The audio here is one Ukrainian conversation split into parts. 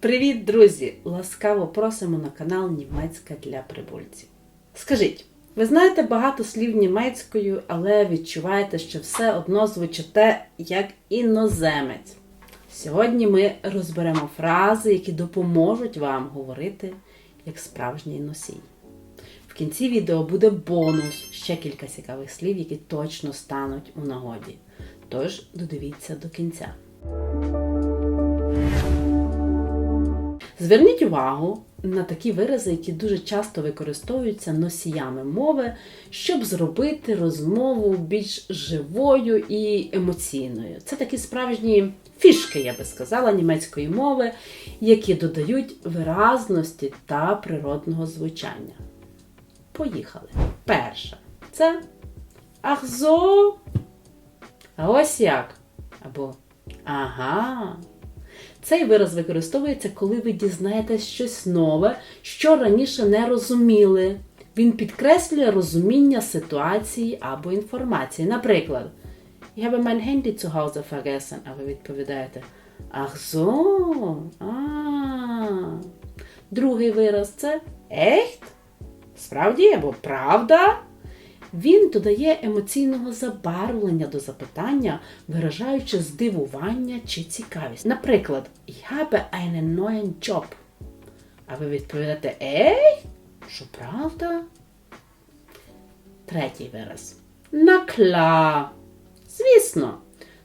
Привіт, друзі! Ласкаво просимо на канал Німецька для прибульців. Скажіть, ви знаєте багато слів німецькою, але відчуваєте, що все одно звучите як іноземець. Сьогодні ми розберемо фрази, які допоможуть вам говорити як справжній носій. В кінці відео буде бонус, ще кілька цікавих слів, які точно стануть у нагоді. Тож додивіться до кінця. Зверніть увагу на такі вирази, які дуже часто використовуються носіями мови, щоб зробити розмову більш живою і емоційною. Це такі справжні фішки, я би сказала, німецької мови, які додають виразності та природного звучання. Поїхали. Перше. Це Ах зо. А ось як. Або Ага. Цей вираз використовується, коли ви дізнаєтесь щось нове, що раніше не розуміли. Він підкреслює розуміння ситуації або інформації. Наприклад, ich habe mein Handy zu Hause vergessen, а ви відповідаєте Ach so, а. Другий вираз це echt? Справді або правда? Він додає емоційного забарвлення до запитання, виражаючи здивування чи цікавість. Наприклад, ich habe einen neuen Job. А ви відповідаєте Ей? Що правда? Третій вираз. На кла. Звісно,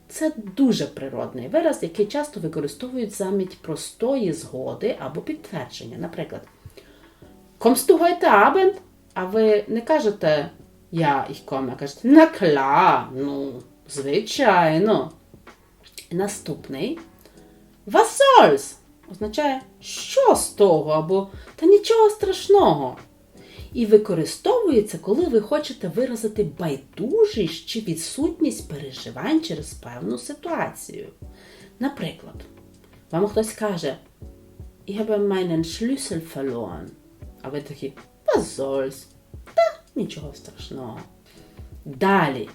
це дуже природний вираз, який часто використовують замість простої згоди або підтвердження. Наприклад, Kommst du? А ви не кажете я ich komme, а кажете на кла, ну, звичайно. Наступний soll's? означає що з того або та нічого страшного. І використовується, коли ви хочете виразити байдужість чи відсутність переживань через певну ситуацію. Наприклад, вам хтось каже Ich habe meinen Schlüssel verloren. А ви такі Was soll's? Нічого страшного. Далі.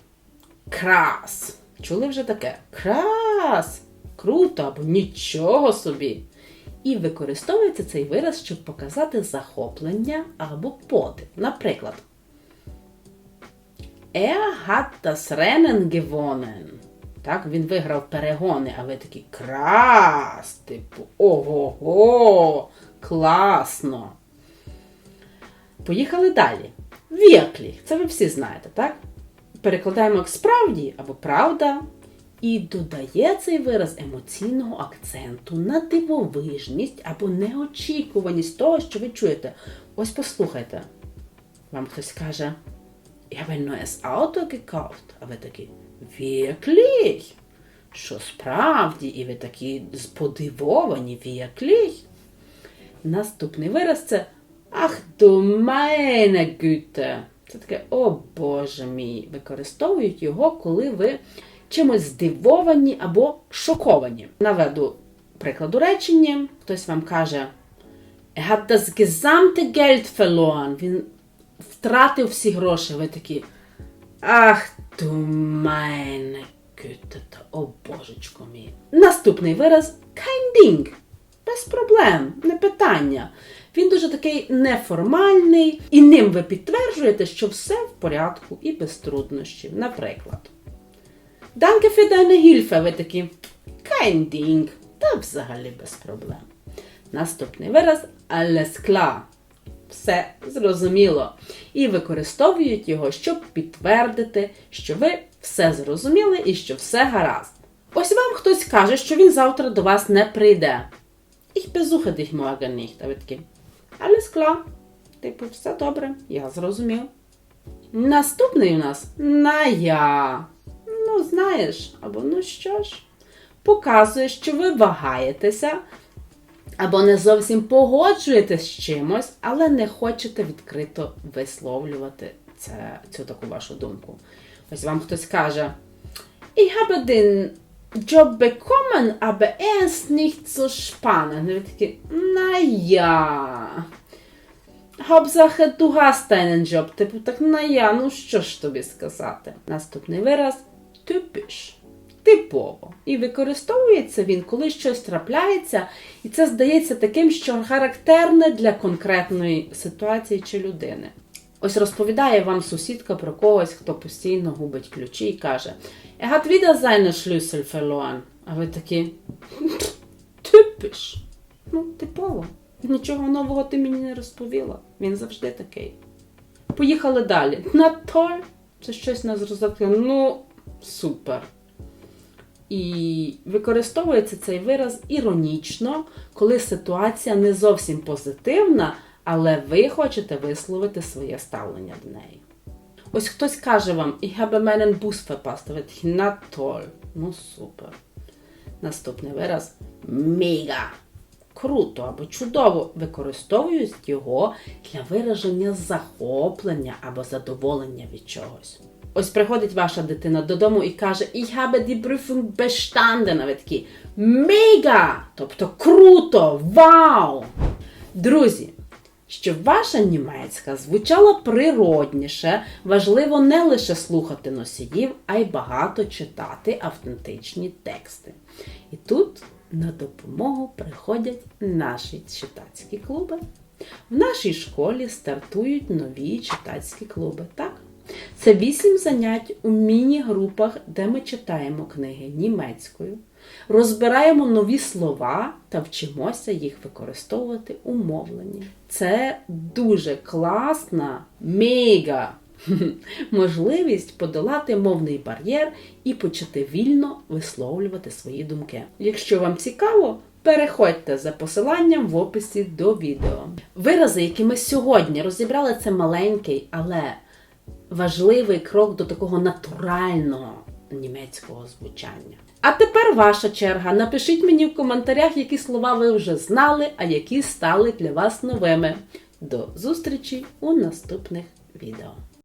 Крас. Чули вже таке? Крас! Круто або нічого собі. І використовується цей вираз, щоб показати захоплення або подив. Наприклад, Er hat das Rennen gewonnen. Так, він виграв перегони, а ви такі крас, типу, ого-го, класно. Поїхали далі. Вєклі. Це ви всі знаєте, так? Перекладаємо як справді або правда. І додає цей вираз емоційного акценту на дивовижність або неочікуваність того, що ви чуєте. Ось послухайте. Вам хтось каже, я ein neues Auto gekauft. А ви такі, wirklich? Що справді? І ви такі подивовані, wirklich? Наступний вираз це Ах du meine Güte. Це таке, о Боже мій. Використовують його, коли ви чимось здивовані або шоковані. Наведу прикладу речення. Хтось вам каже, hat das gesamte Geld verloren. Він втратив всі гроші. Ви такі. Ах meine Güte, та, о божечко мій. Наступний вираз kein Ding. Без проблем, не питання. Він дуже такий неформальний, і ним ви підтверджуєте, що все в порядку і без труднощів. Наприклад, Danke deine Hilfe. Ви такі kein Ding. Та взагалі без проблем. Наступний вираз klar. Все зрозуміло. І використовують його, щоб підтвердити, що ви все зрозуміли і що все гаразд. Ось вам хтось каже, що він завтра до вас не прийде. Ich besuche dich morgen nicht. А ви alles klar. Типу, все добре, я зрозумів. Наступний у нас на я. Ну, знаєш, або ну що ж, показує, що ви вагаєтеся, або не зовсім погоджуєтесь з чимось, але не хочете відкрито висловлювати це, цю таку вашу думку. Ось вам хтось каже: Ich habe den Job bekommen, aber er ist nicht so spannend. На-я. Hauptsache, du hast deinen Job. Типу, так на я, ну що ж тобі сказати? Наступний вираз typisch. типово. І використовується він, коли щось трапляється, і це здається таким, що характерне для конкретної ситуації чи людини. Ось розповідає вам сусідка про когось, хто постійно губить ключі і каже: Er hat wieder seine Schlüssel. А ви такі типиш. Ну, типово. Нічого нового ти мені не розповіла. Він завжди такий. Поїхали далі. На толь. Це щось на зразок. Ну, супер. І використовується цей вираз іронічно, коли ситуація не зовсім позитивна, але ви хочете висловити своє ставлення до неї. Ось хтось каже вам, ich habe meinen Bus verpasst, ви такі, на. Ну, супер. Наступний вираз мега. Круто або чудово використовують його для вираження захоплення або задоволення від чогось. Ось приходить ваша дитина додому і каже: Ich habe die Prüfung bestanden. Такі мега! Тобто круто! Вау! Друзі, щоб ваша німецька звучала природніше, важливо не лише слухати носіїв, а й багато читати автентичні тексти. І тут на допомогу приходять наші читацькі клуби. В нашій школі стартують нові читацькі клуби, так? Це вісім занять у міні-групах, де ми читаємо книги німецькою, розбираємо нові слова та вчимося їх використовувати у мовленні. Це дуже класна, мега можливість подолати мовний бар'єр і почати вільно висловлювати свої думки. Якщо вам цікаво, переходьте за посиланням в описі до відео. Вирази, які ми сьогодні розібрали, це маленький, але важливий крок до такого натурального німецького звучання. А тепер ваша черга. Напишіть мені в коментарях, які слова ви вже знали, а які стали для вас новими. До зустрічі у наступних відео.